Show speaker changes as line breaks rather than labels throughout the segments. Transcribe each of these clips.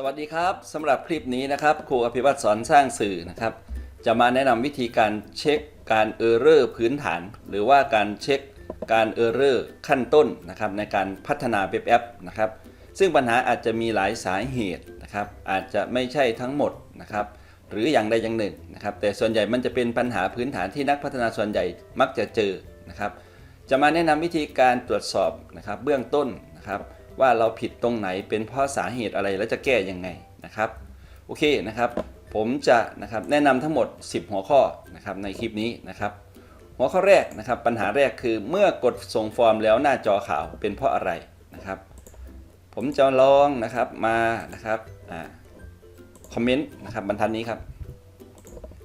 สวัสดีครับสำหรับคลิปนี้นะครับครูอภิวัตสอนสร้างสื่อนะครับ จะมาแนะนำวิธีการเช็คการเออร์เรอร์พื้นฐาน หรือว่าการเช็คการเออร์เรอร์ขั้นต้นนะครับในการพัฒนาเว็บแอปนะครับซึ่งปัญหาอาจจะมีหลายสาเหตุนะครับอาจจะไม่ใช่ทั้งหมดนะครับหรืออย่างใดอย่างหนึ่งนะครับแต่ส่วนใหญ่มันจะเป็นปัญหาพื้นฐานที่นักพัฒนาส่วนใหญ่มักจะเจอนะครับจะมาแนะนำวิธีการตรวจสอบนะครับเบื้องต้นนะครับ ว่าเราผิดตรงไหนเป็นเพราะสาเหตุอะไรแล้วจะแก้ยังไงนะครับโอเคนะครับผมจะนะครับแนะนำทั้งหมด 10 หัวข้อนะครับในคลิปนี้นะครับ หัวข้อแรกนะครับปัญหาแรกคือเมื่อกดส่งฟอร์มแล้วหน้าจอขาวเป็นเพราะอะไรนะครับ ผมจะลองนะครับมานะครับอ่าคอมเมนต์นะครับบรรทัดนี้ครับ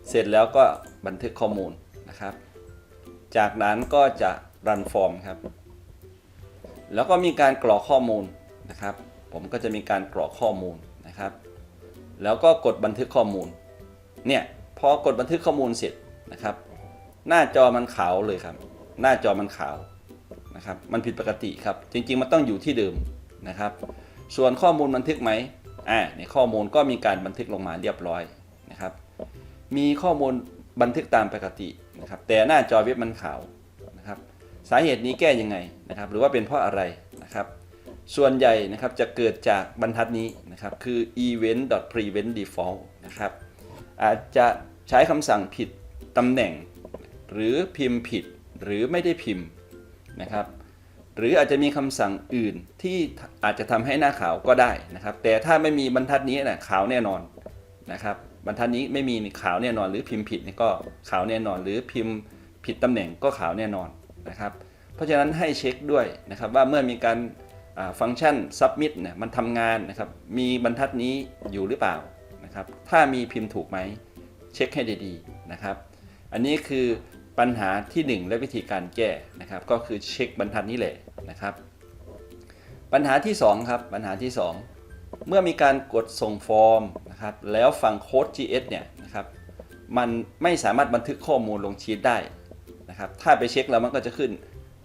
เสร็จแล้วก็บันทึกข้อมูลนะครับ จากนั้นก็จะรันฟอร์มครับ แล้วก็มีการกรอกข้อมูลนะครับ ผมก็จะมีการกรอกข้อมูลนะครับ แล้วก็กดบันทึกข้อมูล เนี่ยพอกดบันทึกข้อมูลเสร็จนะครับ หน้าจอมันขาวเลยครับ หน้าจอมันขาวนะครับ มันผิดปกติครับ จริง ๆ มันต้องอยู่ที่เดิมนะครับ ส่วนข้อมูลบันทึกไหมอ่าในข้อมูลก็มีการบันทึกลงมาเรียบร้อยนะครับ มีข้อมูลบันทึกตามปกตินะครับ แต่หน้าจอเว็บมันขาว สาเหตุนี้แก้ยังไงนะครับ หรือว่าเป็นเพราะอะไรนะครับ ส่วนใหญ่นะครับจะเกิดจากบรรทัดนี้นะครับ คือ event prevent default นะครับ อาจจะใช้คำสั่งผิดตำแหน่ง หรือพิมพ์ผิดหรือไม่ได้พิมพ์นะครับหรืออาจจะมีคำสั่งอื่นที่อาจจะทำให้หน้าขาวก็ได้นะครับ แต่ถ้าไม่มีบรรทัดนี้นะขาวแน่นอนนะครับ บรรทัดนี้ไม่มีขาวแน่นอน หรือพิมพ์ผิดนี่ก็ขาวแน่นอน หรือพิมพ์ผิดตำแหน่งก็ขาวแน่นอน นะครับ เพราะฉะนั้นให้เช็คด้วยนะครับว่าเมื่อมีการฟังก์ชัน submit เนี่ยมันทำงานนะครับ มีบรรทัดนี้อยู่หรือเปล่านะครับ ถ้ามีพิมพ์ถูกไหมเช็คให้ดีๆนะครับ อันนี้คือปัญหาที่ 1 และวิธีการแก้นะครับ ก็คือเช็คบรรทัดนี้แหละนะครับ ปัญหาที่2ครับปัญหาที่ 2 เมื่อมีการกดส่งฟอร์มนะครับแล้วฝั่งโค้ด GS เนี่ยนะครับมันไม่สามารถบันทึกข้อมูลลงชีตได้ นะครับถ้าไปเช็คแล้วมันก็จะขึ้น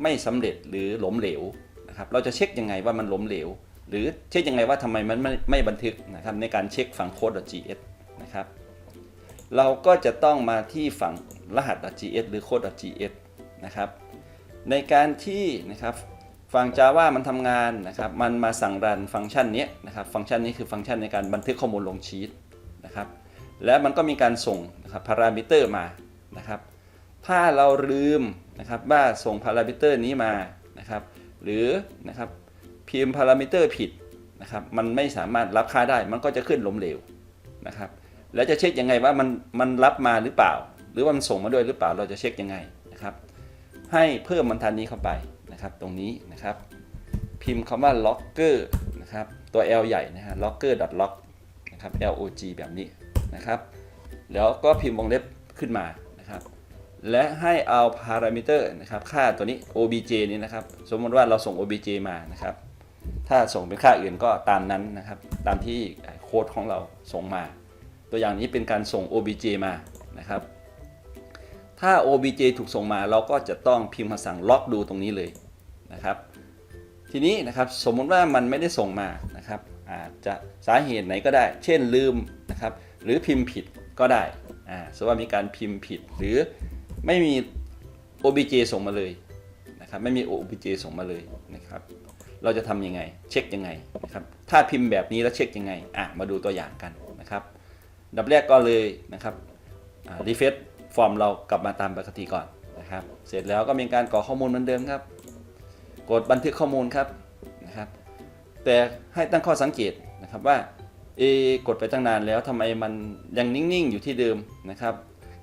ไม่สำเร็จหรือหลมเหลวนะครับเราจะเช็คยังไงว่ามันหลมเหลว หรือเช็คยังไงว่าทำไมมันไม่ไม่บันทึกนะครับในการเช็คฝั่งโค้ด .gs นะครับเราก็จะต้องมาที่ฝั่งรหัส .gs หรือ code.gs นะครับในการที่นะครับฝั่ง Java มันทำงานนะครับมันมาสั่งรันฟังก์ชันนี้นะครับฟังก์ชันนี้คือฟังก์ชันในการบันทึกข้อมูลลงชีตนะครับและมันก็มีการส่งนะครับพารามิเตอร์มานะครับ ถ้าเราลืมนะครับว่าส่งพารามิเตอร์นี้มานะครับ หรือนะครับพิมพ์พารามิเตอร์ผิดนะครับ มันไม่สามารถรับค่าได้ มันก็จะขึ้นล้มเหลวนะครับ แล้วจะเช็คยังไงว่ามันมันรับมาหรือเปล่า หรือว่ามันส่งมาด้วยหรือเปล่า เราจะเช็คยังไงนะครับ ให้เพิ่มบรรทัดนี้เข้าไปนะครับ ตรงนี้นะครับ พิมพ์คำว่า logger นะครับ ตัว L ใหญ่นะฮะ logger log นะครับ log แบบนี้นะครับ แล้วก็พิมพ์วงเล็บขึ้นมา และให้เอาพารามิเตอร์นะครับค่าตัวนี้ obj นี้นะครับ สมมติว่าเราส่ง obj มานะครับ ถ้าส่งเป็นค่าอื่นก็ตามนั้นนะครับ ตามที่โค้ดของเราส่งมา ตัวอย่างนี้เป็นการส่ง obj มานะครับ ถ้า obj ถูกส่งมาเราก็จะต้องพิมพ์คำสั่งล็อกดูตรงนี้เลยนะครับ ทีนี้นะครับสมมุติว่ามันไม่ได้ส่งมานะครับ อาจจะสาเหตุไหนก็ได้ เช่นลืมนะครับ หรือพิมพ์ผิดก็ได้อ่าสมมติว่ามีการพิมพ์ผิดหรือ ไม่มี obj ส่งมาเลยนะครับไม่มี obj ส่งมาเลยนะครับ เราจะทำยังไง เช็คยังไงนะครับถ้าพิมพ์แบบนี้แล้วเช็คยังไงอะมาดูตัวอย่างกันนะครับดับแรกก็เลยนะครับรีเฟซฟอร์มเรากลับมาตามปกติก่อนนะครับ เสร็จแล้วก็มีการกรอกข้อมูลเหมือนเดิมครับ กดบันทึกข้อมูลครับนะครับ แต่ให้ตั้งข้อสังเกตนะครับว่าเอกดไปตั้งนานแล้วทำไมมันยังนิ่งๆอยู่ที่เดิมนะครับ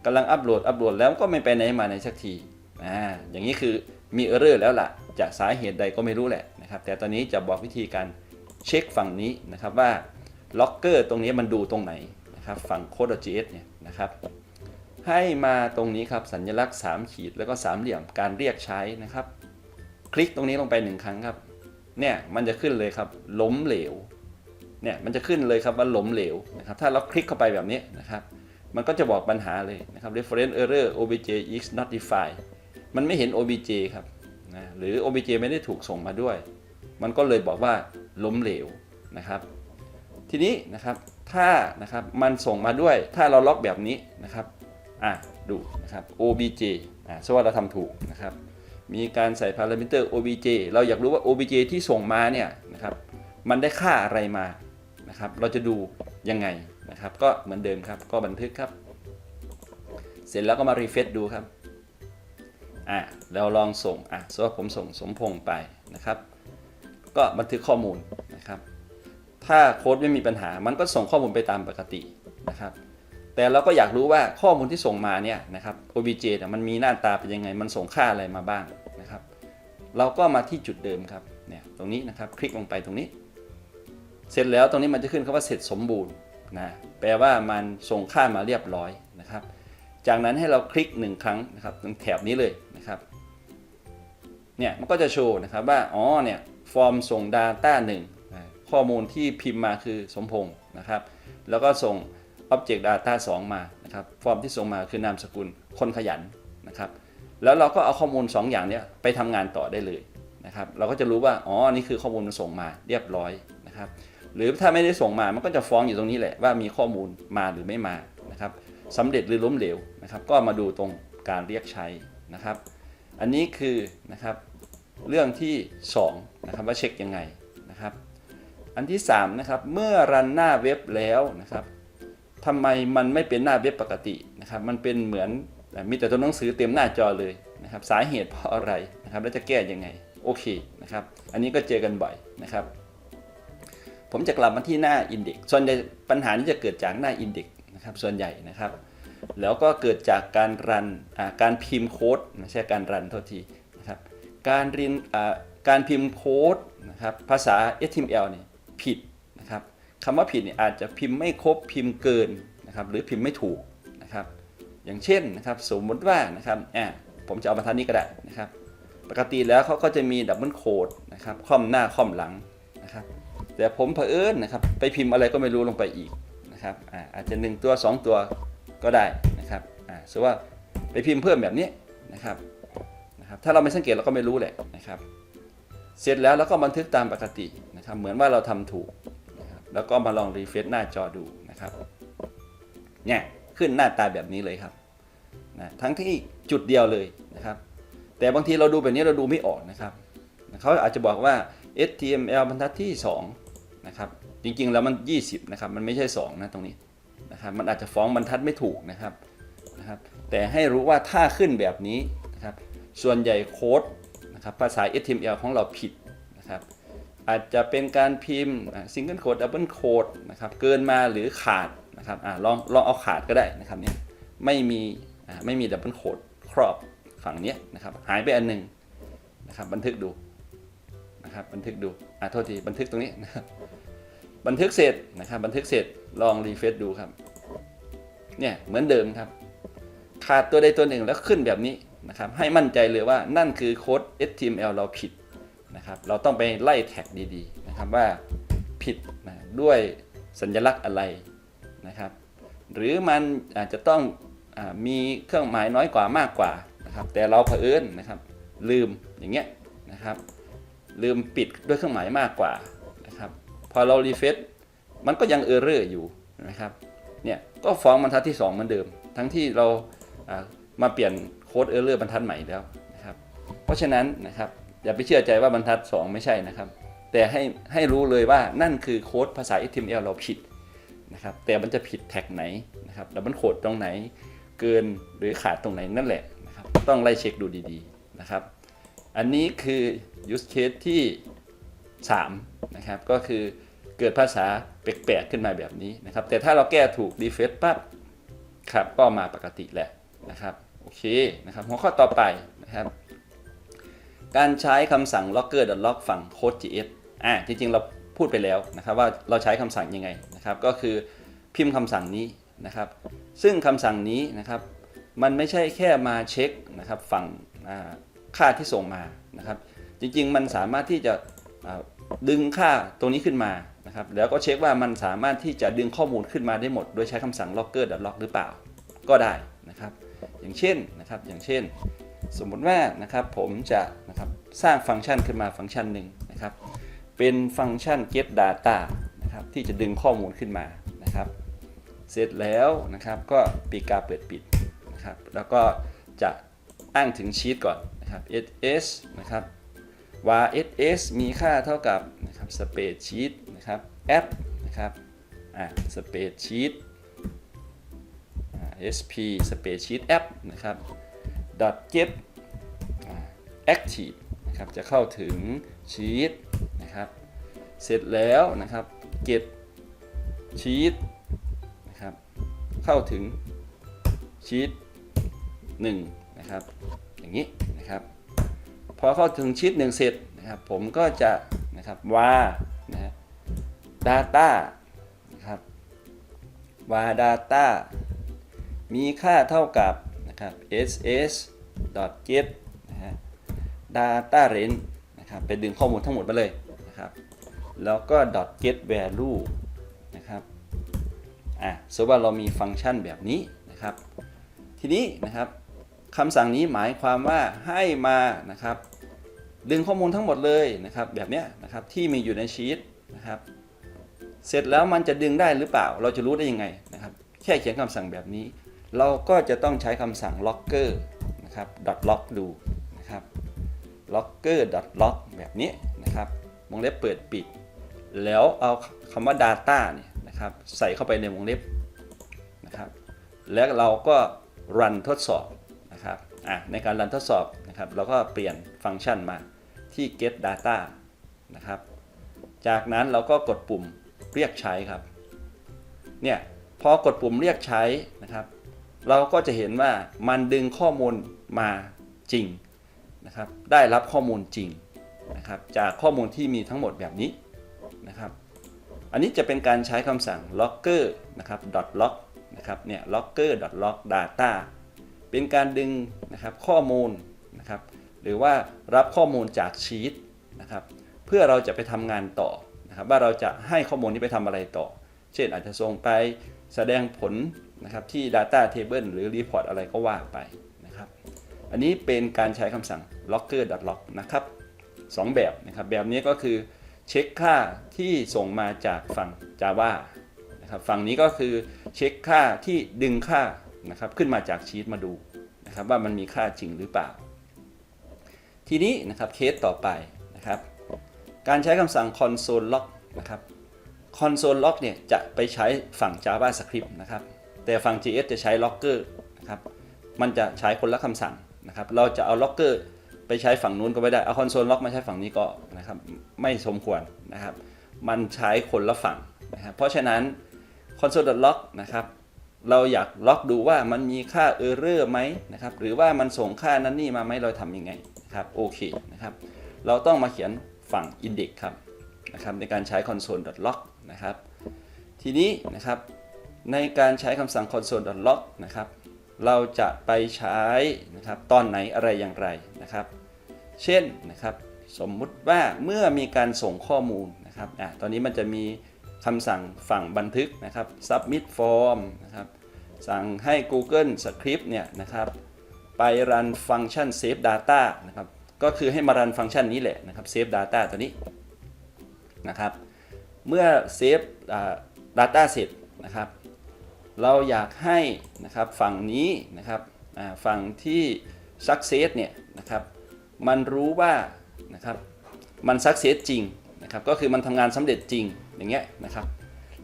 กำลังอัปโหลดอัปโหลดแล้วก็ไม่ไปไหนมาไหนสักทีอ่าอย่างนี้คือมีเออร์เรอร์แล้วล่ะจากสาเหตุใดก็ไม่รู้แหละนะครับ แต่ตอนนี้จะบอกวิธีการเช็คฝั่งนี้นะครับว่าล็อกเกอร์ตรงนี้มันดูตรงไหนนะครับฝั่ง code.js เนี่ยนะครับให้มาตรงนี้ครับสัญลักษณ์ 3 ขีดแล้วก็สามเหลี่ยมการเรียกใช้นะครับ คลิกตรงนี้ลงไปหนึ่งครั้งครับเนี่ยมันจะขึ้นเลยครับล้มเหลวเนี่ยมันจะขึ้นเลยครับว่าล้มเหลวนะครับถ้าเราคลิกเข้าไปแบบนี้นะครับ มันก็จะบอกปัญหาเลยนะครับ reference error obj is not defined มันไม่เห็น obj ครับนะหรือ obj ไม่ได้ถูกส่งมาด้วย มันก็เลยบอกว่าล้มเหลวนะครับ ทีนี้นะครับถ้านะครับมันส่งมาด้วยถ้าเราล็อกแบบนี้นะครับอะดูนะครับ obj อะสว่าเราทำถูกนะครับ มีการใส่พารามิเตอร์ obj เราอยากรู้ว่า obj ที่ส่งมาเนี่ยนะครับมันได้ค่าอะไรมานะครับ เราจะดูยังไง นะครับ ก็เหมือนเดิมครับ ก็บันทึกครับ เสร็จแล้วก็มารีเฟซดูครับ อะแล้วลองส่ง อะสมมติว่าผมส่งสมพงษ์ไปนะครับ ก็บันทึกข้อมูลนะครับ ถ้าโค้ดไม่มีปัญหา มันก็ส่งข้อมูลไปตามปกตินะครับ แต่เราก็อยากรู้ว่าข้อมูลที่ส่งมาเนี่ยนะครับ obj เนี่ยมันมีหน้าตาเป็นยังไง มันส่งค่าอะไรมาบ้างนะครับ เราก็มาที่จุดเดิมครับ เนี่ย ตรงนี้นะครับ คลิกลงไปตรงนี้ เสร็จแล้วตรงนี้มันจะขึ้นคำว่าเสร็จสมบูรณ์ นะแปลว่ามันส่งค่ามาเรียบร้อยนะครับ จากนั้นให้เราคลิกหนึ่งครั้งนะครับตรงแถบนี้เลยนะครับเนี่ยมันก็จะโชว์นะครับว่าอ๋อเนี่ยฟอร์มส่ง Data 1นะข้อมูลที่พิมพ์มาคือสมพงษ์นะครับ แล้วก็ส่ง Object Data 2 มานะครับฟอร์มที่ส่งมาคือนามสกุลคนขยันนะครับ แล้วเราก็เอาข้อมูล 2 อย่างนี้ไปทำงานต่อได้เลยนะครับ เราก็จะรู้ว่าอ๋อนี่คือข้อมูลมันส่งมาเรียบร้อยนะครับ หรือถ้าไม่ได้ส่งมามันก็จะฟ้องอยู่ตรงนี้แหละว่ามีข้อมูลมาหรือไม่มานะครับสำเร็จหรือล้มเหลวนะครับ ก็มาดูตรงการเรียกใช้นะครับ อันนี้คือนะครับเรื่องที่2นะครับว่าเช็คยังไงนะครับ อันที่3นะครับเมื่อรันหน้าเว็บแล้วนะครับทำไมมันไม่เป็นหน้าเว็บปกตินะครับ มันเป็นเหมือนมีแต่ตัวหนังสือเต็มหน้าจอเลยนะครับ สาเหตุเพราะอะไรนะครับ แล้วจะแก้ยังไง โอเคนะครับ อันนี้ก็เจอกันบ่อยนะครับ ผมจะกลับมาที่หน้าอินเด็กส่วนใหญ่ปัญหานี้จะเกิดจากหน้าอินเด็กนะครับส่วนใหญ่นะครับ แล้วก็เกิดจากการรันอ่าการพิมพ์โค้ดไม่ใช่การรันโทษทีนะครับการเรียนอ่าการพิมพ์โค้ดนะครับภาษา HTML เนี่ยผิดนะครับคำว่าผิดเนี่ยอาจจะพิมพ์ไม่ครบพิมพ์เกินนะครับหรือพิมพ์ไม่ถูกนะครับอย่างเช่นนะครับสมมติว่านะครับอ่าผมจะเอาบรรทัดนี้ก็ได้นะครับ ปกติแล้วเขาก็จะมีดับเบิลโค้ดนะครับค่อมหน้าค่อมหลังนะครับ แต่ผมเผอิญนะครับไปพิมพ์อะไรก็ไม่รู้ลงไปอีกนะครับอาอาจจะ 1 ตัว 2 ตัวก็ได้นะครับอ่าสมมติว่าไปพิมพ์เพิ่มแบบนี้นะครับนะครับ ถ้าเราไม่สังเกตเราก็ไม่รู้แหละนะครับ เสร็จแล้วเราก็บันทึกตามปกตินะครับ เหมือนว่าเราทำถูกนะครับแล้วก็มาลองรีเฟรชหน้าจอดูนะครับเนี่ยขึ้นหน้าตาแบบนี้เลยครับนะทั้งที่จุดเดียวเลยนะครับ แต่บางทีเราดูแบบนี้เราดูไม่ออกนะครับเขาอาจจะบอกว่า HTML บรรทัดที่ 2 นะครับจริงๆแล้วมัน 20นะครับมันไม่ใช่2นะตรงนี้นะครับมันอาจจะฟ้องบรรทัดไม่ถูกนะครับนะครับ แต่ให้รู้ว่าถ้าขึ้นแบบนี้นะครับส่วนใหญ่โค้ดนะครับภาษา HTML ของเราผิดนะครับอาจจะเป็นการพิมพ์ซิงเกิลโค้ดดับเบิลโค้ดนะครับเกินมาหรือขาดนะครับอลองลองเอาขาดก็ได้นะครับเนี่ยไม่มีไม่มีดับเบิลโค้ดครอบฝั่งนี้นะครับหายไปอันหนึ่งนะครับบันทึกดู นะครับ บันทึกดูอ่าโทษทีบันทึกตรงนี้นะครับบันทึกเสร็จนะครับ บันทึกเสร็จลองรีเฟซดูครับเนี่ยเหมือนเดิมครับ ขาดตัวใดตัวหนึ่งแล้วขึ้นแบบนี้นะครับ ให้มั่นใจเลยว่านั่นคือโค้ด HTML เราผิดนะครับ เราต้องไปไล่แท็กดีๆนะครับว่าผิดนะด้วยสัญลักษณ์อะไรนะครับ หรือมันอาจจะต้องอมีเครื่องหมายน้อยกว่ามากกว่านะครับ แต่เราเผอิญนะครับ ลืมอย่างเงี้ยนะครับ ลืมปิดด้วยเครื่องหมายมากกว่านะครับพอเรารีเฟซมันก็ยังเออร์เรอร์อยู่นะครับเนี่ยก็ฟ้องบรรทัดที่ 2 เหมือนเดิม ทั้งที่เรามาเปลี่ยนโค้ดเออร์เรอร์บรรทัดใหม่แล้วนะครับเพราะฉะนั้นนะครับอย่าไปเชื่อใจว่าบรรทัด 2 ไม่ใช่นะครับ แต่ให้ให้รู้เลยว่านั่นคือโค้ดภาษา HTML เราผิดนะครับแต่มันจะผิดแท็กไหนนะครับแล้วมันโคดตรงไหนเกินหรือขาดตรงไหนนั่นแหละนะครับต้องไล่เช็คดูดีๆนะครับ อันนี้คือ use case ที่ 3 นะครับ ก็คือเกิดภาษาแปลกๆขึ้นมาแบบนี้นะครับ แต่ถ้าเราแก้ถูก defect ปั๊บครับก็มาปกติแหละนะครับโอเคนะครับหัวข้อต่อไปนะครับการใช้คำสั่ง logger log ฝั่ง code.js อ่าจริงๆเราพูดไปแล้วนะครับว่าเราใช้คำสั่งยังไงนะครับก็คือพิมพ์คำสั่งนี้นะครับ ซึ่งคำสั่งนี้นะครับมันไม่ใช่แค่มาเช็คนะครับฝั่งค่าที่ส่งมานะครับ จริง ๆ มันสามารถที่จะดึงค่าตรงนี้ขึ้นมานะครับแล้วก็เช็คว่ามันสามารถที่จะดึงข้อมูลขึ้นมาได้หมด โดยใช้คำสั่ง logger log หรือเปล่าก็ได้นะครับ อย่างเช่นนะครับอย่างเช่น สมมติว่านะครับผมจะนะครับสร้างฟังก์ชันขึ้นมาฟังก์ชันหนึ่งนะครับเป็นฟังก์ชัน get data นะคนะครับที่จะดึงข้อมูลขึ้นมานะครับเสร็จแล้วนะครับก็ปีกาเปิดปิดนะครับแล้วก็จะอ้างถึงชีตก่อนนะครับ ss นะครับ var ss มีค่าเท่ากับนะครับ space sheet นะครับ app นะครับอ่า space sheet อ่า sp space sheet app นะครับ dot get active นะครับจะเข้าถึง sheet นะครับ เสร็จแล้วนะครับ get sheet นะครับเข้าถึง sheet 1นะครับ อย่างนี้นะครับ อเข้าถึงชีตหนึ่งเสร็จนะครับผมก็จะนะครับว่านะฮะ data นะครับว่า data มีค่าเท่ากับนะครับ ss get นะฮะ data range นะครับไปดึงข้อมูลทั้งหมดมาเลยนะครับ แล้วก็ get value นะครับอะสมมติว่าเรามีฟังก์ชันแบบนี้นะครับ ทีนี้นะครับคำสั่งนี้หมายความว่าให้มานะครับ ดึงข้อมูลทั้งหมดเลยนะครับแบบนี้นะครับที่มีอยู่ในชีตนะครับ เสร็จแล้วมันจะดึงได้หรือเปล่า เราจะรู้ได้ยังไงนะครับ แค่เขียนคำสั่งแบบนี้ เราก็จะต้องใช้คำสั่ง locker นะครับ .lock ดูนะครับ locker .lock แบบนี้นะครับวงเล็บเปิดปิด แล้วเอาคำว่า data เนี่ยนะครับใส่เข้าไปในวงเล็บนะครับ แล้วเราก็รันทดสอบนะครับอะในการรันทดสอบนะครับ เราก็เปลี่ยนฟังก์ชันมา ที่ get data นะครับ จากนั้นเราก็กดปุ่มเรียกใช้ครับ เนี่ยพอกดปุ่มเรียกใช้นะครับ เราก็จะเห็นว่ามันดึงข้อมูลมาจริงนะครับ ได้รับข้อมูลจริงนะครับ จากข้อมูลที่มีทั้งหมดแบบนี้นะครับ อันนี้จะเป็นการใช้คำสั่ง locker นะครับ .lock นะครับ เนี่ย locker .lock data เป็นการดึงนะครับข้อมูล หรือว่ารับข้อมูลจากชีตนะครับเพื่อเราจะไปทำงานต่อนะครับว่าเราจะให้ข้อมูลนี้ไปทำอะไรต่อ เช่นอาจจะส่งไปแสดงผลนะครับที่ Data Table หรือ Report อะไรก็ว่าไปนะครับอันนี้เป็นการใช้คำสั่ง locker.lock นะครับสองแบบนะครับแบบนี้ก็คือเช็คค่าที่ส่งมาจากฝั่ง Java นะครับฝั่งนี้ก็คือเช็คค่าที่ดึงค่านะครับขึ้นมาจากชีตมาดูนะครับว่ามันมีค่าจริงหรือเปล่า ทีนี้นะครับเคสต่อไปนะครับ การใช้คำสั่ง console log นะครับ console log เนี่ยจะไปใช้ฝั่ง JavaScript นะครับ แต่ฝั่ง JS จะใช้ logger นะครับ มันจะใช้คนละคำสั่งนะครับ เราจะเอา logger ไปใช้ฝั่งนู้นก็ไม่ได้ เอา console log มาใช้ฝั่งนี้ก็นะครับ ไม่สมควรนะครับ มันใช้คนละฝั่งนะครับ เพราะฉะนั้น console log นะครับเราอยากล็อกดูว่ามันมีค่า error ไหมนะครับ หรือว่ามันส่งค่านั้นนี่มาไหมเราทำยังไง นะครับโอเคนะครับเราต้องมาเขียนฝั่ง index ครับนะครับในการใช้ console.log นะครับทีนี้นะครับในการใช้คำสั่ง console.log นะครับเราจะไปใช้นะครับตอนไหนอะไรอย่างไรนะครับ เช่นนะครับสมมุติว่าเมื่อมีการส่งข้อมูลนะครับอะตอนนี้มันจะมีคำสั่งฝั่งบันทึกนะครับ submit form นะครับสั่งให้ Google Script เนี่ยนะครับ ไปรันฟังก์ชัน save data นะครับ ก็คือให้มารันฟังก์ชันนี้แหละนะครับ save data ตัวนี้นะครับ เมื่อ save data เสร็จนะครับ เราอยากให้นะครับฝั่งนี้นะครับฝั่งที่ success เนี่ยนะครับ มันรู้ว่านะครับมัน success จริงนะครับ ก็คือมันทำงานสำเร็จจริงอย่างเงี้ยนะครับ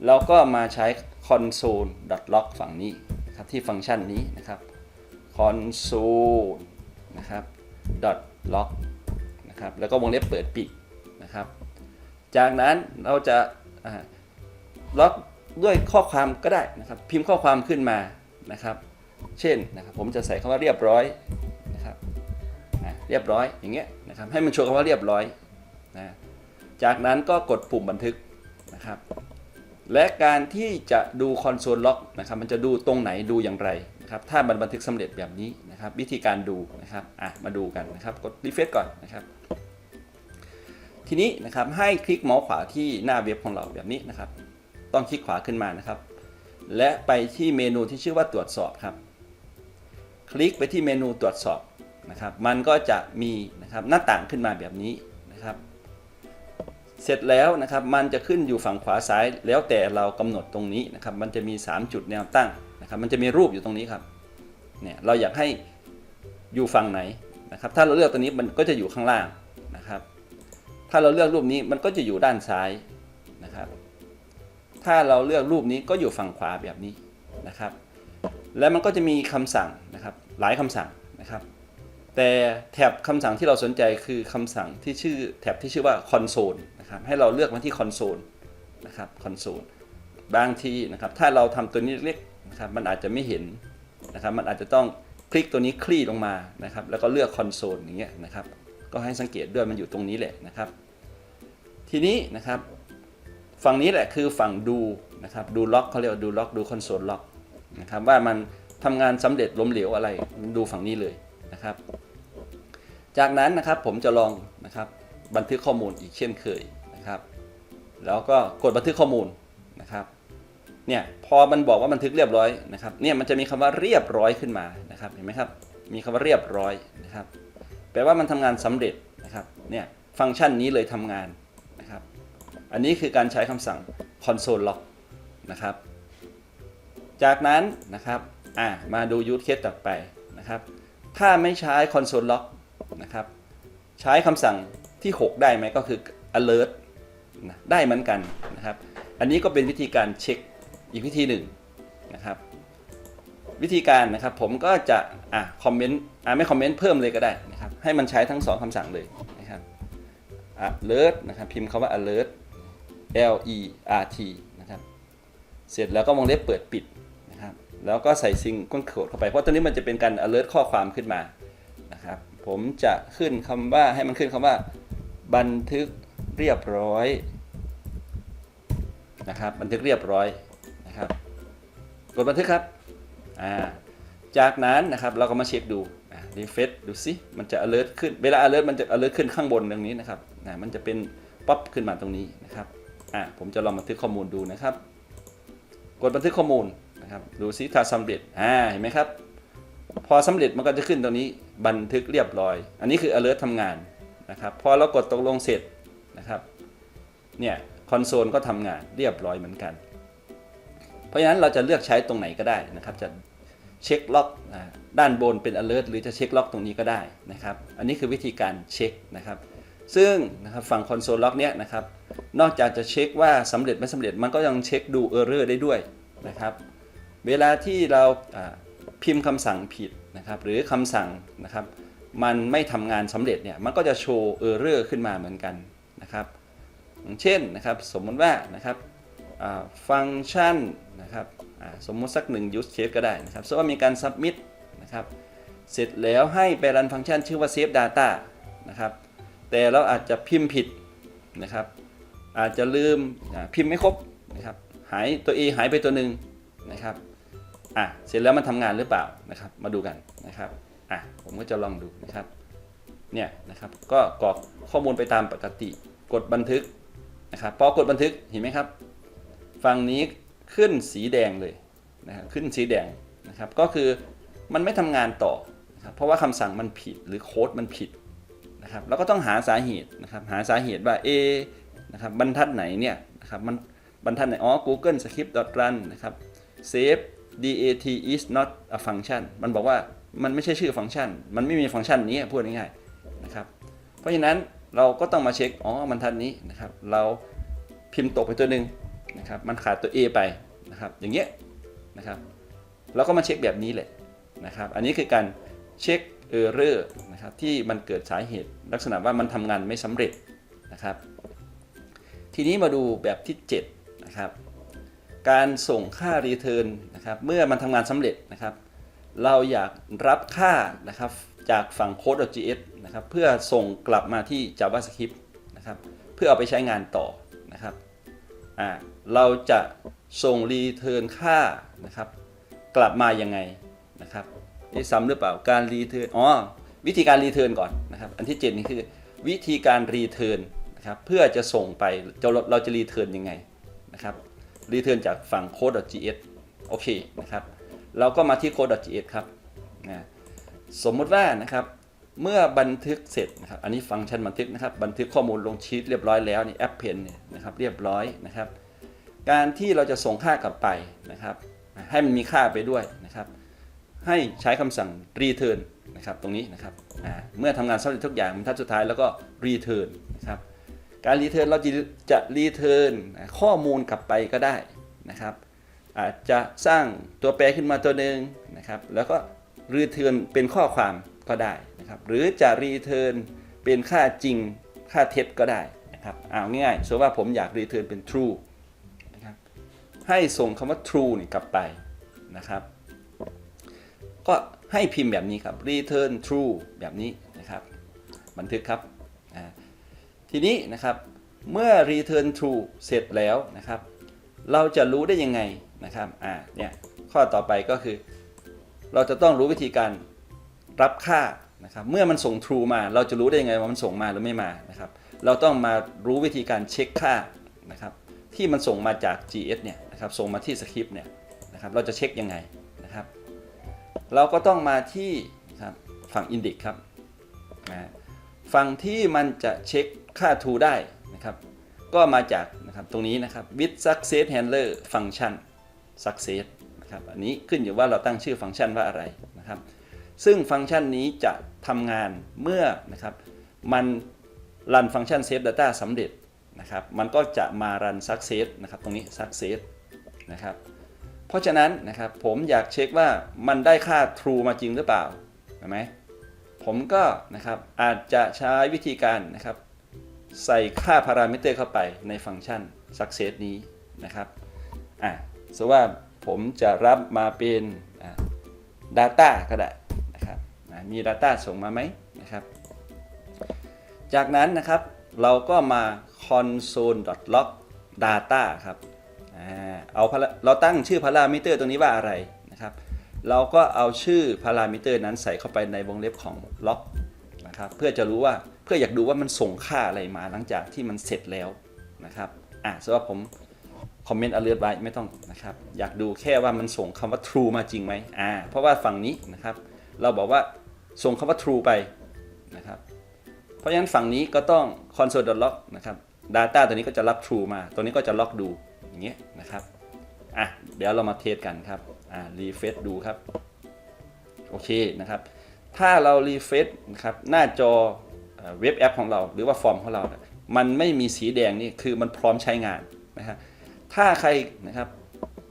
เราก็มาใช้ console.log ฝั่งนี้นะครับที่ฟังก์ชันนี้นะครับ console นะครับ log นะครับแล้วก็วงเล็บเปิดปิดนะครับ จากนั้นเราจะล็อกด้วยข้อความก็ได้นะครับ พิมพ์ข้อความขึ้นมานะครับ เช่นนะครับผมจะใส่คำว่าเรียบร้อยนะครับเรียบร้อยอย่างเงี้ยนะครับให้มันโชว์คำว่าเรียบร้อยนะจากนั้นก็กดปุ่มบันทึกนะครับ และการที่จะดูคอนโซลล็อกนะครับ มันจะดูตรงไหนดูอย่างไร นะครับถ้ามันบันทึกสำเร็จแบบนี้นะครับวิธีการดูนะครับอะมาดูกันนะครับกดรีเฟซก่อนนะครับทีนี้นะครับให้คลิกเมาส์ขวาที่หน้าเว็บของเราแบบนี้นะครับ ต้องคลิกขวาขึ้นมานะครับ และไปที่เมนูที่ชื่อว่าตรวจสอบครับ คลิกไปที่เมนูตรวจสอบนะครับ มันก็จะมีนะครับหน้าต่างขึ้นมาแบบนี้ เสร็จแล้วนะครับมันจะขึ้นอยู่ฝั่งขวาซ้าย แล้วแต่เรากำหนดตรงนี้นะครับมันจะมี 3 จุดแนวตั้งนะครับมันจะมีรูปอยู่ตรงนี้ครับเนี่ยเราอยากให้อยู่ฝั่งไหนนะครับถ้าเราเลือกตัวนี้มันก็จะอยู่ข้างล่างนะครับถ้าเราเลือกรูปนี้มันก็จะอยู่ด้านซ้ายนะครับถ้าเราเลือกรูปนี้ก็อยู่ฝั่งขวาแบบนี้นะครับ แล้วมันก็จะมีคำสั่งนะครับหลายคำสั่งนะครับ แต่แท็บคำสั่งที่เราสนใจคือคำสั่งที่ชื่อแท็บที่ชื่อว่า console นะครับให้เราเลือกมาที่ console นะครับ console บางทีนะครับถ้าเราทำตัวนี้เล็กนะครับมันอาจจะไม่เห็นนะครับมันอาจจะต้องคลิกตัวนี้คลี่ลงมานะครับแล้วก็เลือก console อย่างเงี้ยนะครับก็ให้สังเกตด้วยมันอยู่ตรงนี้แหละนะครับ ทีนี้นะครับฝั่งนี้แหละคือฝั่งดูนะครับดูล็อกเขาเรียกว่าดูล็อกดูคอนโซลล็อกนะครับว่ามันทำงานสำเร็จล้มเหลวอะไรดูฝั่งนี้เลยนะครับ จากนั้นนะครับผมจะลองนะครับบันทึกข้อมูลอีกเช่นเคย นะครับ แล้วก็กดบันทึกข้อมูลนะครับ เนี่ยพอมันบอกว่าบันทึกเรียบร้อยนะครับ เนี่ยมันจะมีคำว่าเรียบร้อยขึ้นมานะครับ เห็นไหมครับ มีคำว่าเรียบร้อยนะครับ แปลว่ามันทำงานสำเร็จนะครับ เนี่ยฟังก์ชันนี้เลยทำงานนะครับ อันนี้คือการใช้คำสั่ง console log นะครับ จากนั้นนะครับ อะมาดู use case ต่อไปนะครับ ถ้าไม่ใช้ console log นะครับ ใช้คำสั่งที่ 6 ได้ไหมก็คือ alert นะได้เหมือนกันนะครับ อันนี้ก็เป็นวิธีการเช็คอีกวิธีหนึ่งนะครับ วิธีการนะครับผมก็จะอะคอมเมนต์อะไม่คอมเมนต์เพิ่มเลยก็ได้นะครับให้มันใช้ทั้งสองคำสั่งเลยนะครับ alert นะครับพิมพ์คำว่า alert L E R T นะครับเสร็จแล้วก็วงเล็บเปิดปิดนะครับแล้วก็ใส่ซิงก้นโคดเข้าไปเพราะตอนนี้มันจะเป็นการ alert ข้อความขึ้นมานะครับผมจะขึ้นคำว่าให้มันขึ้นคำว่าบันทึก เรียบร้อยนะครับบันทึกเรียบร้อยนะครับกดบันทึกครับอ่าจากนั้นนะครับเราก็มาเช็คดูรีเฟซดูสิมันจะ alert ขึ้นเวลา alert มันจะ alert ขึ้นข้างบนตรงนี้นะครับนะมันจะเป็นป๊อปขึ้นมาตรงนี้นะครับอ่าผมจะลองบันทึกข้อมูลดูนะครับ กดบันทึกข้อมูลนะครับดูซิถ้าสำเร็จอ่าเห็นไหมครับ พอสำเร็จมันก็จะขึ้นตรงนี้บันทึกเรียบร้อย อันนี้คือ alert ทำงานนะครับพอเรากดตกลงเสร็จ นะครับ เนี่ยคอนโซลก็ทำงานเรียบร้อยเหมือนกัน เพราะฉะนั้นเราจะเลือกใช้ตรงไหนก็ได้นะครับ จะเช็คล็อกด้านบนเป็น alert หรือจะเช็คล็อกตรงนี้ก็ได้นะครับ อันนี้คือวิธีการเช็คนะครับ ซึ่งนะครับฝั่งคอนโซลล็อกเนี้ยนะครับ นอกจากจะเช็คว่าสำเร็จไม่สำเร็จมันก็ยังเช็คดู error ได้ด้วยนะครับ เวลาที่เราพิมพ์คำสั่งผิดนะครับ หรือคำสั่งนะครับ มันไม่ทำงานสำเร็จเนี่ยมันก็จะโชว์ error ขึ้นมาเหมือนกัน นะครับอย่างเช่นนะครับสมมติว่านะครับฟังก์ชันนะครับสมมติสักหนึ่ง use case ก็ได้นะครับสมมติว่ามีการ submit นะครับเสร็จแล้วให้ไปรันฟังก์ชันชื่อว่า save data นะครับแต่เราอาจจะพิมพ์ผิดนะครับอาจจะลืมพิมพ์ไม่ครบนะครับหายตัว A หายไปตัวหนึ่งนะครับอะเสร็จแล้วมันทำงานหรือเปล่านะครับมาดูกันนะครับอะผมก็จะลองดูนะครับเนี่ยนะครับก็กรอกข้อมูลไปตามปกติ กดบันทึกนะครับพอกดบันทึกเห็นไหมครับ ฝั่งนี้ขึ้นสีแดงเลยนะครับขึ้นสีแดงนะครับ ก็คือมันไม่ทำงานต่อนะครับเพราะว่าคำสั่งมันผิดหรือโค้ดมันผิดนะครับเราก็ต้องหาสาเหตุนะครับหาสาเหตุว่า A นะครับบรรทัดไหนเนี่ยนะครับมันบรรทัดไหนอ๋อ Google Script run นะครับ save dat is not a function มันบอกว่ามันไม่ใช่ชื่อฟังก์ชัน มันไม่มีฟังก์ชันนี้พูดง่ายๆนะครับ เพราะฉะนั้น เราก็ต้องมาเช็ค อ๋อบรรทัดนี้นะครับ เราพิมพ์ตกไปตัวหนึ่งนะครับ มันขาดตัว A ไปนะครับ อย่างเงี้ยนะครับ เราก็มาเช็คแบบนี้แหละนะครับ อันนี้คือการเช็คเออร์เรอร์นะครับที่มันเกิดสาเหตุ ลักษณะว่ามันทำงานไม่สำเร็จนะครับ ทีนี้มาดูแบบที่7นะครับ การส่งค่ารีเทิร์นนะครับ เมื่อมันทำงานสำเร็จนะครับ เราอยากรับค่านะครับ จากฝั่ง code.js นะครับเพื่อส่งกลับมาที่ JavaScript นะครับเพื่อเอาไปใช้งานต่อนะครับอ่าเราจะส่งรีเทิร์นค่านะครับกลับมายังไงนะครับนี่ซ้ำหรือเปล่าการรีเทิร์นอ๋อวิธีการรีเทิร์นก่อนนะครับอันที่ 7 นี่คือวิธีการรีเทิร์นนะครับเพื่อจะส่งไปจะเราจะรีเทิร์นยังไงนะครับรีเทิร์นจากฝั่ง code.js โอเคนะครับเราก็มาที่ code.js ครับนะ สมมุติว่านะครับเมื่อบันทึกเสร็จนะครับอันนี้ฟังก์ชันบันทึกนะครับบันทึกข้อมูลลงชีตเรียบร้อยแล้วนี่แอปเพนเนี่ยนะครับเรียบร้อยนะครับ การที่เราจะส่งค่ากลับไปนะครับ ให้มันมีค่าไปด้วยนะครับ ให้ใช้คำสั่ง return นะครับตรงนี้นะครับเมื่อทำงานสำเร็จทุกอย่างบรรทัดสุดท้ายแล้วก็ return นะครับการ return เราจะจะ return ข้อมูลกลับไปก็ได้นะครับ อาจจะสร้างตัวแปรขึ้นมาตัวหนึ่งนะครับแล้วก็ return เป็นข้อความก็ได้นะครับหรือจะ return เป็นค่าจริงค่าเท็จก็ได้นะครับเอาง่ายๆสมมติว่าผมอยาก return เป็น true นะครับให้ส่งคำว่า true นี่กลับไปนะครับก็ให้พิมพ์แบบนี้ครับ return true แบบนี้นะครับบันทึกครับทีนี้นะครับเมื่อ return true เสร็จแล้วนะครับ เราจะรู้ได้ยังไงนะครับอ่าเนี่ยข้อต่อไปก็คือ เราจะต้องรู้วิธีการรับค่านะครับเมื่อมันส่ง true มา เราจะรู้ได้ยังไงว่ามันส่งมาหรือไม่มานะครับเราต้องมารู้วิธีการเช็คค่านะครับที่มันส่งมาจาก GS เนี่ยนะครับส่งมาที่สคริปต์เนี่ยนะครับเราจะเช็คยังไงนะครับเราก็ต้องมาที่นะครับฝั่ง index ครับนะฝั่งที่มันจะเช็คค่า true ได้นะครับก็มาจากนะครับตรงนี้นะครับ with success handler function success นะครับอันนี้ขึ้นอยู่ว่าเราตั้งชื่อฟังก์ชันว่าอะไรนะครับ ซึ่งฟังก์ชันนี้จะทำงานเมื่อนะครับมันรันฟังก์ชัน save data สำเร็จนะครับมันก็จะมารัน success นะครับตรงนี้ success นะครับเพราะฉะนั้นนะครับผมอยากเช็คว่ามันได้ค่า true มาจริงหรือเปล่าเห็นไหมผมก็นะครับอาจจะใช้วิธีการนะครับใส่ค่าพารามิเตอร์เข้าไปในฟังก์ชัน success นี้นะครับอะสว่า ผมจะรับมาเป็น data ก็ได้นะครับมี data ส่งมาไหมนะครับจากนั้นนะครับเราก็มา console.log data ครับเอาเราตั้งชื่อพารามิเตอร์ตรงนี้ว่าอะไรนะครับ เราก็เอาชื่อพารามิเตอร์นั้นใส่เข้าไปในวงเล็บของ log นะครับเพื่อจะรู้ว่าเพื่ออยากดูว่ามันส่งค่าอะไรมาหลังจากที่มันเสร็จแล้วนะครับอะสมมติว่าผม คอมเมนต์ alert ไว้ไม่ต้องนะครับ อยากดูแค่ว่ามันส่งคำว่า true มาจริงไหมอ่าเพราะว่าฝั่งนี้นะครับ เราบอกว่าส่งคำว่า true ไปนะครับ เพราะฉะนั้นฝั่งนี้ก็ต้อง console.log นะครับ data ตัวนี้ก็จะรับ true มา ตัวนี้ก็จะล็อกดูอย่างเงี้ยนะครับอะเดี๋ยวเรามาเทสกันครับอ่า refresh ดูครับ โอเคนะครับ ถ้าเรารีเฟซนะครับหน้าจอเว็บแอปของเรา หรือว่าฟอร์มของเรา มันไม่มีสีแดงนี่คือมันพร้อมใช้งานนะฮะ ถ้าใครนะครับ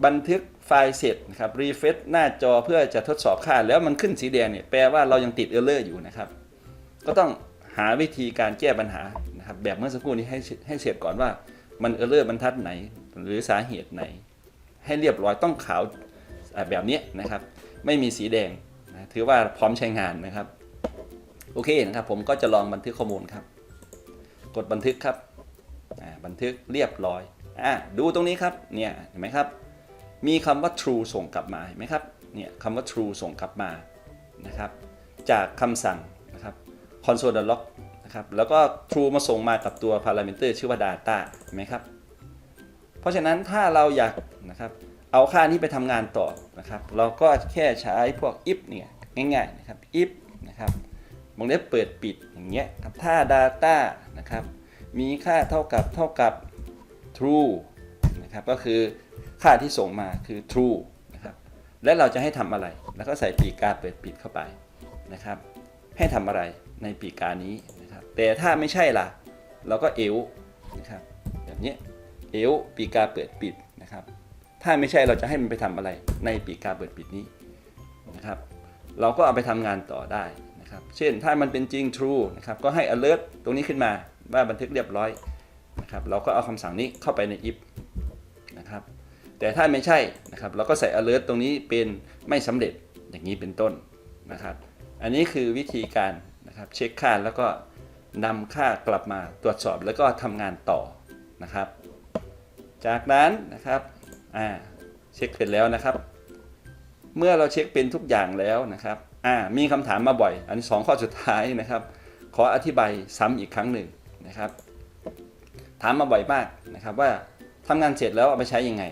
บันทึกไฟล์เสร็จนะครับรีเฟซหน้าจอเพื่อจะทดสอบค่า แล้วมันขึ้นสีแดงเนี่ยแปลว่าเรายังติดเออร์เลอร์อยู่นะครับ ก็ต้องหาวิธีการแก้ปัญหานะครับแบบเมื่อสักครู่นี้ให้ให้เสร็จก่อนว่ามันเออร์เลอร์บรรทัดไหน หรือสาเหตุไหน ให้เรียบร้อยต้องขาวแบบนี้นะครับ ไม่มีสีแดงนะถือว่าพร้อมใช้งานนะครับ โอเคนะครับ ผมก็จะลองบันทึกข้อมูลครับ กดบันทึกครับบันทึกเรียบร้อย อ่าดูตรงนี้ครับ เนี่ยเห็นไหมครับ มีคำว่า true ส่งกลับมาเห็นไหมครับ เนี่ยคำว่า true ส่งกลับมานะครับ จากคำสั่งนะครับ console.log นะครับ แล้วก็ true มาส่งมากับตัว parameter ชื่อว่า data เห็นไหมครับ เพราะฉะนั้นถ้าเราอยากนะครับเอาค่านี้ไปทำงานต่อนะครับ เราก็แค่ใช้พวก if เนี่ยง่ายๆนะครับ if นะครับวงเล็บเปิดปิดอย่างเงี้ยครับถ้า data นะครับมีค่าเท่ากับเท่ากับ true นะครับก็คือค่าที่ส่งมาคือ true นะครับและเราจะให้ทำอะไร แล้วก็ใส่ปีกกาเปิดปิดเข้าไปนะครับ ให้ทำอะไรในปีกานี้นะครับแต่ถ้าไม่ใช่ล่ะ เราก็เอวนะครับแบบนี้เอลปีกาเปิดปิดนะครับ ถ้าไม่ใช่เราจะให้มันไปทำอะไรในปีกาเปิดปิดนี้นะครับ เราก็เอาไปทำงานต่อได้นะครับ เช่นถ้ามันเป็นจริง true นะครับก็ให้ alert ตรงนี้ขึ้นมาว่าบันทึกเรียบร้อย นะครับเราก็เอาคำสั่งนี้เข้าไปใน if นะครับแต่ถ้าไม่ใช่นะครับเราก็ใส่ alert ตรงนี้เป็นไม่สำเร็จอย่างนี้เป็นต้นนะครับ อันนี้คือวิธีการนะครับเช็คค่าแล้วก็นำค่ากลับมาตรวจสอบแล้วก็ทำงานต่อนะครับ จากนั้นนะครับอ่าเช็คเป็นแล้วนะครับ เมื่อเราเช็คเป็นทุกอย่างแล้วนะครับอ่ามีคำถามมาบ่อย อันนี้สองข้อสุดท้ายนะครับ ขออธิบายซ้ำอีกครั้งหนึ่งนะครับ ถามมาบ่อยมากนะครับว่าทำงานเสร็จแล้วเอาไปใช้ยังไง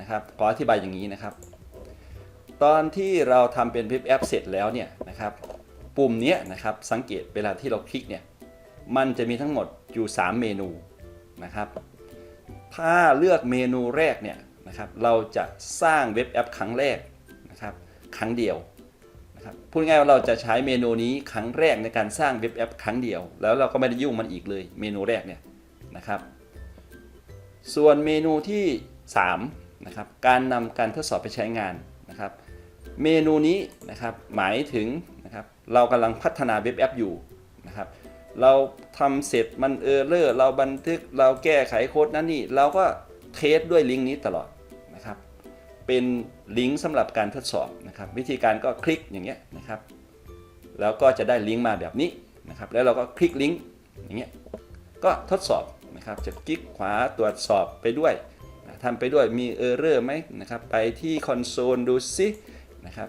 นะครับขออธิบายอย่างนี้นะครับ ตอนที่เราทำเป็น Web App เสร็จแล้วเนี่ยนะครับปุ่มนี้นะครับสังเกตเวลาที่เราคลิกเนี่ยมันจะมีทั้งหมดอยู่ 3 เมนูนะครับ ถ้าเลือกเมนูแรกเนี่ยนะครับเราจะสร้างเว็บแอปครั้งแรกนะครับครั้งเดียวนะครับพูดง่ายว่าเราจะใช้เมนูนี้ครั้งแรกในการสร้างเว็บแอปครั้งเดียว แล้วเราก็ไม่ได้ยุ่งมันอีกเลยเมนูแรกเนี่ย นะครับ ส่วนเมนูที่3นะครับการนำการทดสอบไปใช้งานนะครับ เมนูนี้นะครับหมายถึงนะครับเรากำลังพัฒนาเว็บแอปอยู่นะครับเราทำเสร็จมันเออร์เลอร์เราบันทึกเราแก้ไขโค้ดนั่นนี่เราก็เทสด้วยลิงก์นี้ตลอดนะครับ เป็นลิงก์สำหรับการทดสอบนะครับ วิธีการก็คลิกอย่างเงี้ยนะครับ แล้วก็จะได้ลิงก์มาแบบนี้นะครับ แล้วเราก็คลิกลิงก์อย่างเงี้ยก็ทดสอบ นะครับจะคลิกขวาตรวจสอบไปด้วยนะทำไปด้วยมีเออร์เรอร์ไหมนะครับไปที่คอนโซลดูซินะครับ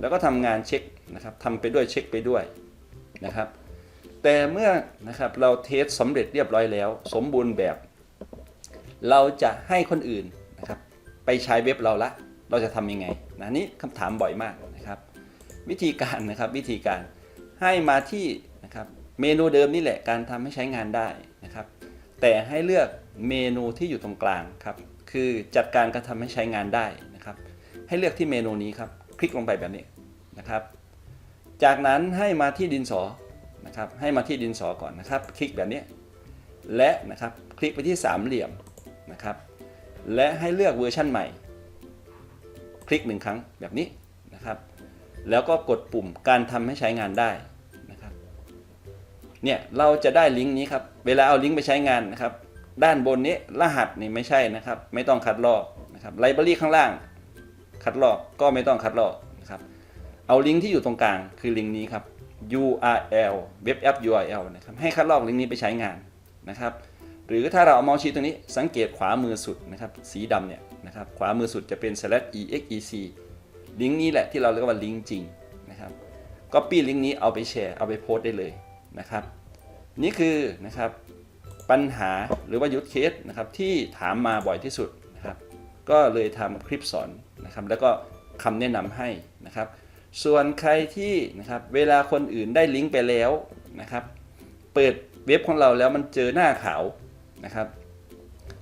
แล้วก็ทำงานเช็คนะครับทำไปด้วยเช็คไปด้วยนะครับแต่เมื่อนะครับเราเทสสำเร็จเรียบร้อยแล้ว สมบูรณ์แบบ เราจะให้คนอื่นนะครับไปใช้เว็บเราละ เราจะทำยังไงนะนี่คำถามบ่อยมากนะครับ วิธีการนะครับวิธีการให้มาที่นะครับเมนูเดิมนี่แหละการทำให้ใช้งานได้นะครับ แต่ให้เลือกเมนูที่อยู่ตรงกลางครับ คือจัดการการทำให้ใช้งานได้นะครับ ให้เลือกที่เมนูนี้ครับ คลิกลงไปแบบนี้นะครับ จากนั้นให้มาที่ดินสอนะครับ ให้มาที่ดินสอก่อนนะครับ คลิกแบบนี้ และนะครับคลิกไปที่สามเหลี่ยมนะครับ และให้เลือกเวอร์ชั่นใหม่ คลิกหนึ่งครั้งแบบนี้นะครับ แล้วก็กดปุ่มการทำให้ใช้งานได้ เนี่ยเราจะได้ลิงก์นี้ครับ เวลาเอาลิงก์ไปใช้งานนะครับ ด้านบนนี้รหัสนี่ไม่ใช่นะครับ ไม่ต้องคัดลอกนะครับไลบรารีข้างล่าง คัดลอกก็ไม่ต้องคัดลอกนะครับ เอาลิงก์ที่อยู่ตรงกลางคือลิงก์นี้ครับ URL เว็บแอป URL นะครับให้คัดลอกลิงก์นี้ไปใช้งานนะครับ หรือถ้าเราเอาเมาส์ชี้ตรงนี้สังเกตขวามือสุดนะครับ สีดำเนี่ยนะครับ ขวามือสุดจะเป็น slash exec ลิงก์นี้แหละที่เราเรียกว่าลิงก์จริงนะครับก็ปี้ลิงก์นี้เอาไปแชร์เอาไปโพสต์ได้เลย นะครับ นี่คือนะครับปัญหาหรือว่ายุทธเคสนะครับที่ถามมาบ่อยที่สุดนะครับ ก็เลยทำคลิปสอนนะครับ แล้วก็คำแนะนำให้นะครับ ส่วนใครที่นะครับเวลาคนอื่นได้ลิงก์ไปแล้วนะครับ เปิดเว็บของเราแล้วมันเจอหน้าขาวนะครับ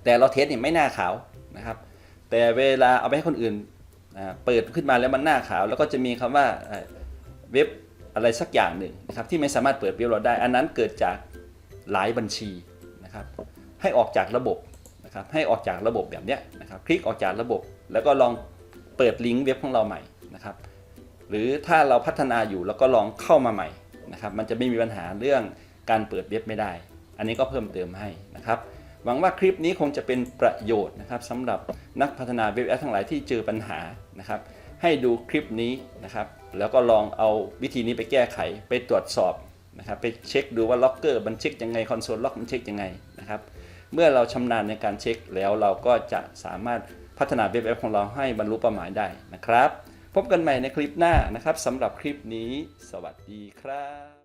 แต่เราเทสเนี่ยไม่หน้าขาวนะครับ แต่เวลาเอาไปให้คนอื่นเปิดขึ้นมาแล้วมันหน้าขาว แล้วก็จะมีคำว่าเว็บ อะไรสักอย่างหนึ่งนะครับที่ไม่สามารถเปิดเว็บเราได้ อันนั้นเกิดจากหลายบัญชีนะครับให้ออกจากระบบนะครับให้ออกจากระบบแบบนี้นะครับคลิกออกจากระบบ แล้วก็ลองเปิดลิงก์เว็บของเราใหม่นะครับหรือถ้าเราพัฒนาอยู่แล้วก็ลองเข้ามาใหม่นะครับมันจะไม่มีปัญหาเรื่องการเปิดเว็บไม่ได้ อันนี้ก็เพิ่มเติมให้นะครับหวังว่าคลิปนี้คงจะเป็นประโยชน์นะครับสำหรับนักพัฒนาเว็บแอปทั้งหลายที่เจอปัญหานะครับให้ดูคลิปนี้นะครับ แล้วก็ลองเอาวิธีนี้ไปแก้ไขไปตรวจสอบนะครับไปเช็คดูว่าล็อกเกอร์มันเช็คยังไงคอนโซลล็อกมันเช็คยังไงนะครับเมื่อเราชำนาญในการเช็คแล้วเราก็จะสามารถพัฒนาเว็บแอปของเราให้บรรลุเป้าหมายได้นะครับ พบกันใหม่ในคลิปหน้านะครับสำหรับคลิปนี้ สวัสดีครับ